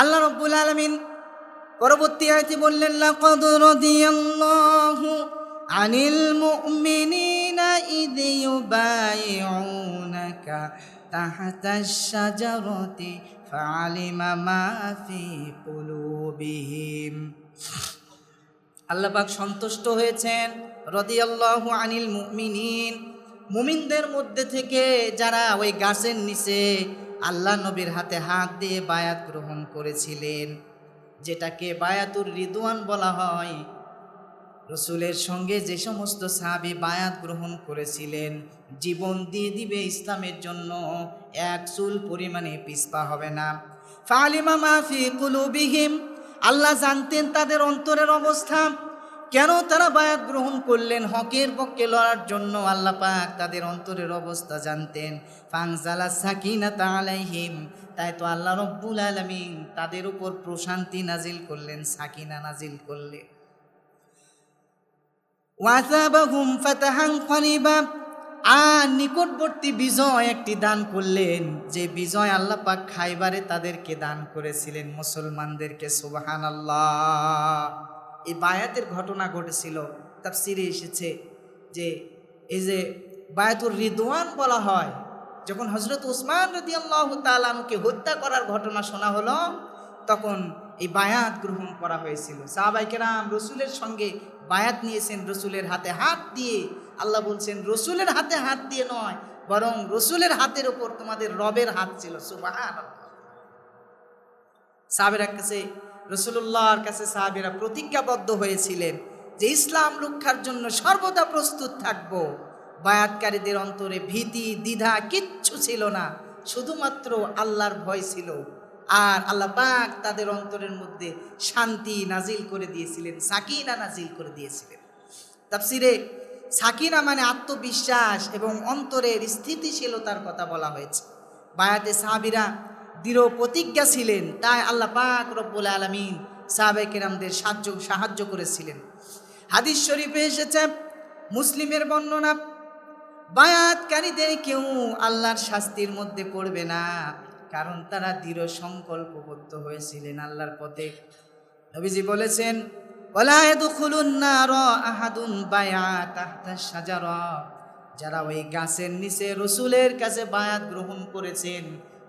আল্লাহ রব্বুল আলমিন পরবর্তী আয়তে বললেন, লাকাদ রাদিয়াল্লাহু আনিল মুমিনিনা ইদ ইউবাইউনাকা তাহতাশ শাজারাতি ফাআলিমা মা ফি কুলুবিহিম। আল্লাহ পাক সন্তুষ্ট হয়েছেন রদিয়াল্লাহু আনিল মুমিনিন। মুমিনদের মধ্যে থেকে যারা ওই গাছের নিচে আল্লাহ নবীর হাতে হাত দিয়ে বায়াত গ্রহণ করেছিলেন, যেটাকে বায়াতুর রিদওয়ান বলা হয়। রসুলের সঙ্গে যে সমস্ত সাহাবি বায়াত গ্রহণ করেছিলেন, জীবন দিয়ে দিবে ইসলামের জন্য এক চুল পরিমাণে পিসপা হবে না। ফালিমা মাফি কুলুবিহিম, আল্লাহ জানতেন তাদের অন্তরের অবস্থা। কেন তারা বায়াত গ্রহণ করলেন হকের পক্ষে লড়ার জন্য? আল্লাহ পাক তাদের অন্তরের অবস্থা জানতেন। ফাংজালা সাকিনা তালাইহিম তাই তো আল্লাহ রব্বুল আলমিন তাদের উপর প্রশান্তি নাজিল করলেন, সাকিনা নাজিল করলেন। আর নিকটবর্তী বিজয় একটি দান করলেন, যে বিজয় আল্লাহ পাক খাইবারে তাদেরকে দান করেছিলেন মুসলমানদেরকে সুবাহান আল্লাহ এই বায়াতের ঘটনা ঘটেছিল, তাফসিরে এসেছে যে এই যে বায়াতুর রিদওয়ান বলা হয়, যখন হজরত উসমান রদি আল্লাহ তালামকে হত্যা করার ঘটনা শোনা হলো, তখন এই বায়াত গ্রহণ করা হয়েছিল। সাহাবাইকেরাম রসুলের সঙ্গে বায়াত নিয়েছেন, রসুলের হাতে হাত দিয়ে। আল্লাহ বলছেন, রসুলের হাতে হাত দিয়ে নয়, বরং রসুলের হাতের ওপর তোমাদের রবের হাত ছিল। সুবাহ সাহাবের কাছে রসুল্লাহর কাছে সাহাবেরা প্রতিজ্ঞাবদ্ধ হয়েছিলেন যে ইসলাম রক্ষার জন্য সর্বদা প্রস্তুত থাকব। বায়াতকারীদের অন্তরে ভীতি, দ্বিধা কিচ্ছু ছিল না, শুধুমাত্র আল্লাহর ভয় ছিল। আর আল্লাহ পাক তাদের অন্তরের মধ্যে শান্তি নাজিল করে দিয়েছিলেন, সাকিনা নাজিল করে দিয়েছিলেন। তাফসিরে সাকিনা মানে আত্মবিশ্বাস এবং অন্তরের স্থিতিশীলতার কথা বলা হয়েছে। বায়াতে সাহাবিরা দৃঢ় প্রতিজ্ঞা ছিলেন, তাই আল্লাহ পাক রব্বুল আলমিন সাহাবে কেরামদের সাহায্য সাহায্য করেছিলেন। হাদিস শরীফে এসেছে, মুসলিমের বর্ণনা, বায়াতকারীদের কেউ আল্লাহর শাস্তির মধ্যে পড়বে না, কারণ তারা দৃঢ় সংকল্পবদ্ধ হয়েছিলেন আল্লাহর পথে। নবীজি বলেছেন যারা ওই গাছের নিচে রসুলের কাছে বায়াত গ্রহণ করেছেন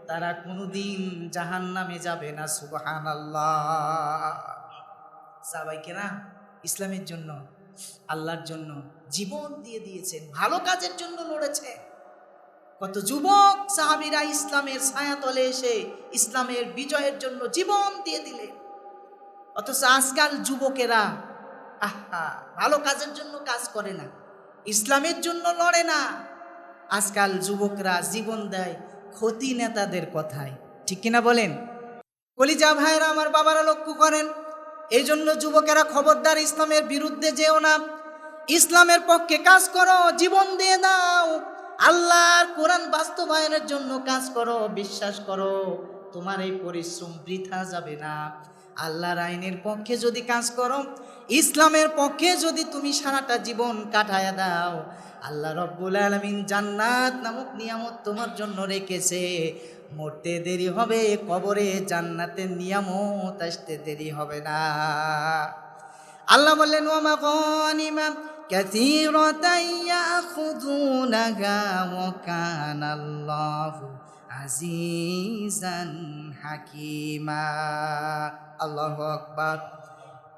তারা কোনোদিন জাহান নামে যাবে না সুবাহান আল্লাহ সাবাইকেরা ইসলামের জন্য, আল্লাহর জন্য জীবন দিয়ে দিয়েছেন, ভালো কাজের জন্য লড়েছে। কত যুবক সাহাবিরা ইসলামের ছায়াতলে এসে ইসলামের বিজয়ের জন্য জীবন দিয়ে দিলেন অথচ আজকাল যুবকেরা, আহা, ভালো কাজের জন্য কাজ করে না, ইসলামের জন্য লড়ে না। আজকাল যুবকরা জীবন দেয় ক্ষতি নেতাদের কথায়। ঠিক কিনা বলেন? কলিজা ভাইয়েরা আমার বাবারা লক্ষ্য করেন, এই জন্য যুবকেরা খবরদার ইসলামের বিরুদ্ধে যেও না। ইসলামের পক্ষে কাজ করো, জীবন দিয়ে দাও। আল্লাহর কোরআন বাস্তবায়নের জন্য কাজ করো, বিশ্বাস করো, তোমার এই পরিশ্রম বৃথা যাবে না। আল্লাহর আইনের পক্ষে যদি কাজ করো, ইসলামের পক্ষে যদি তুমি সারাটা জীবন কাটায় দাও আল্লাহ রব্বুল আলমিন জান্নাত নামক নিয়ামত তোমার জন্য রেখেছে মরতে দেরি হবে কবরে জান্নাতের নিয়ামত আসতে দেরি হবে না আল্লাহ বললেন ওমা গনিমা كثيرة يأخذونها وكان الله عزيزا حكيما الله أكبر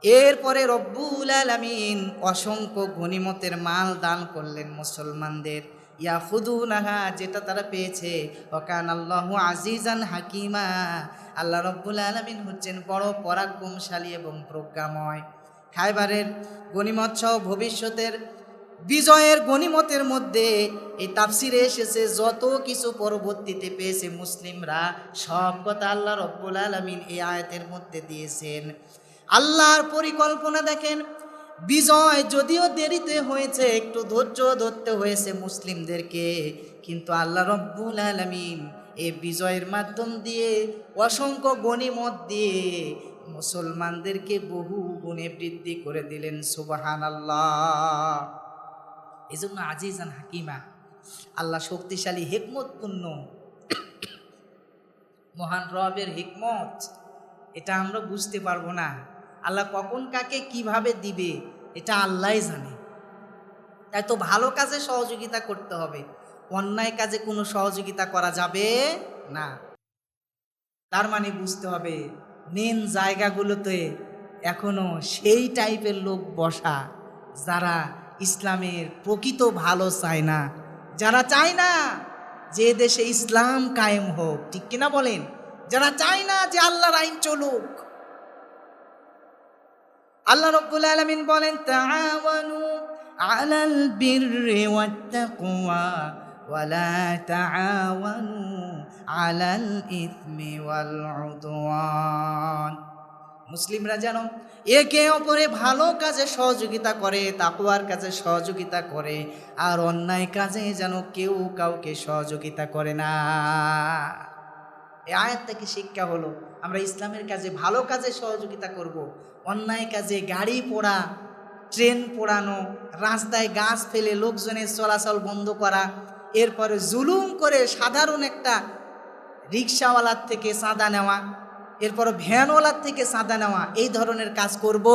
এরপরে রব্বুল আলমিন অসংখ্য গণিমতের মাল দান করলেন মুসলমানদের। ইয়াহুদু নাহা যেটা তারা পেয়েছে। ওকান আল্লাহ আজিজান হাকিমা। আল্লাহ রব্বুল আলমিন হচ্ছেন বড় পরাক্রমশালী এবং প্রজ্ঞাময়। খাইবারের গণিমত সহ ভবিষ্যতের বিজয়ের গণিমতের মধ্যে এই তাফসিরে এসেছে, যত কিছু পরবর্তীতে পেয়েছে মুসলিমরা, সব কথা আল্লাহ রব্বুল আলমিন এই আয়তের মধ্যে দিয়েছেন। আল্লাহর পরিকল্পনা দেখেন। বিজয় যদিও দেরিতে হয়েছে, একটু ধৈর্য ধরতে হয়েছে মুসলিমদেরকে। কিন্তু আল্লাহ রব্বুল আলমিন এই বিজয়ের মাধ্যম দিয়ে, অসংখ্য গণিমত দিয়ে মুসলমানদেরকে বহু গুণে বৃদ্ধি করে দিলেন সুবাহান আল্লাহ এই জন্য আজিজান হাকিমা, আল্লাহ শক্তিশালী, হেকমতপূর্ণ, মহান রবের হিকমত, এটা আমরা বুঝতে পারব না। আল্লাহ কখন কাকে কীভাবে দিবে, এটা আল্লাহই জানে। তাই তো ভালো কাজে সহযোগিতা করতে হবে। অন্যায় কাজে কোনো সহযোগিতা করা যাবে না। তার মানে বুঝতে হবে মেন জায়গাগুলোতে এখনও সেই টাইপের লোক বসা যারা ইসলামের প্রকৃত ভালো চায় না। যারা চায় না যে দেশে ইসলাম কায়েম হোক, ঠিক কিনা বলেন? যারা চায় না যে আল্লাহর আইন চলুক। আল্লাহ রব্বুল আলামিন বলেন, তাআওয়ানু আলাল বিররি ওয়াত তাকওয়া ওয়ালা আলাল ইসমি ওয়াল উদওয়ান মুসলিমরা যেন একে অপরে ভালো কাজে সহযোগিতা করে তাকুয়ার কাজে সহযোগিতা করে, আর অন্যায় কাজে যেন কেউ কাউকে সহযোগিতা করে না এই আয়াত থেকে শিক্ষা হলো আমরা ইসলামের কাজে ভালো কাজে সহযোগিতা করব। অন্যায় কাজে গাড়ি পোড়া, ট্রেন পোড়ানো, রাস্তায় গাছ ফেলে লোকজনের চলাচল বন্ধ করা, এরপরে জুলুম করে সাধারণ একটা রিক্সাওয়ালার থেকে চাঁদা নেওয়া, এরপর ভ্যানওয়ালার থেকে চাঁদা নেওয়া, এই ধরনের কাজ করব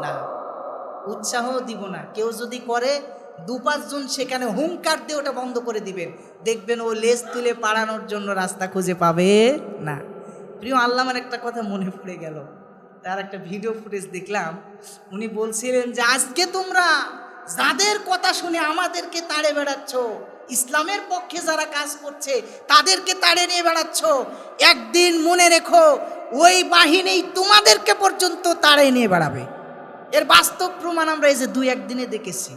না। উৎসাহ দিব না। কেউ যদি করে, দু পাঁচজন সেখানে হুঙ্কার দিয়ে ওটা বন্ধ করে দিবেন। দেখবেন ও লেজ তুলে পাড়ানোর জন্য রাস্তা খুঁজে পাবে না। প্রিয় আল্লামার একটা কথা মনে পড়ে গেল। তার একটা ভিডিও ফুটেজ দেখলাম। উনি বলছিলেন যে, আজকে তোমরা যাদের কথা শুনে আমাদেরকে তাড়ে বেড়াচ্ছ, ইসলামের পক্ষে যারা কাজ করছে, তাদেরকে তাড়ে নিয়ে বেড়াচ্ছ, একদিন মনে রেখো, ওই বাহিনী তোমাদেরকে পর্যন্ত তাড়ে নিয়ে বেড়াবে। এর বাস্তব প্রমাণ আমরা এই যে দুই একদিনে দেখেছি।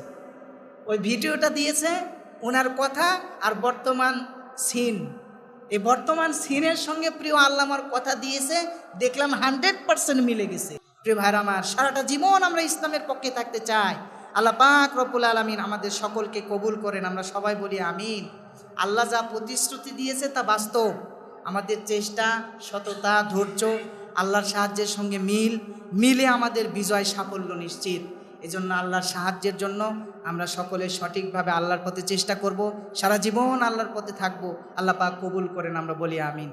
ওই ভিডিওটা দিয়েছে ওনার কথা আর বর্তমান সিন এই বর্তমান সিনের সঙ্গে প্রিয় আল্লামার কথা দিয়েছে, দেখলাম হান্ড্রেড পার্সেন্ট মিলে গেছে। প্রিয় ভাইরা আমার, সারাটা জীবন আমরা ইসলামের পক্ষে থাকতে চাই। আল্লাহ পাক রব্বুল আলমিন আমাদের সকলকে কবুল করেন, আমরা সবাই বলি আমিন। আল্লাহ যা প্রতিশ্রুতি দিয়েছে তা বাস্তব। আমাদের চেষ্টা, সততা, ধৈর্য, আল্লাহর সাহায্যের সঙ্গে মিল, মিলে আমাদের বিজয় সাফল্য নিশ্চিত। এজন্য আল্লাহর সাহায্যের জন্য আমরা সকলে সঠিকভাবে আল্লাহর পথে চেষ্টা করব। সারা জীবন আল্লাহর পথে থাকব। আল্লাহ পাক কবুল করেন, আমরা বলি আমিন।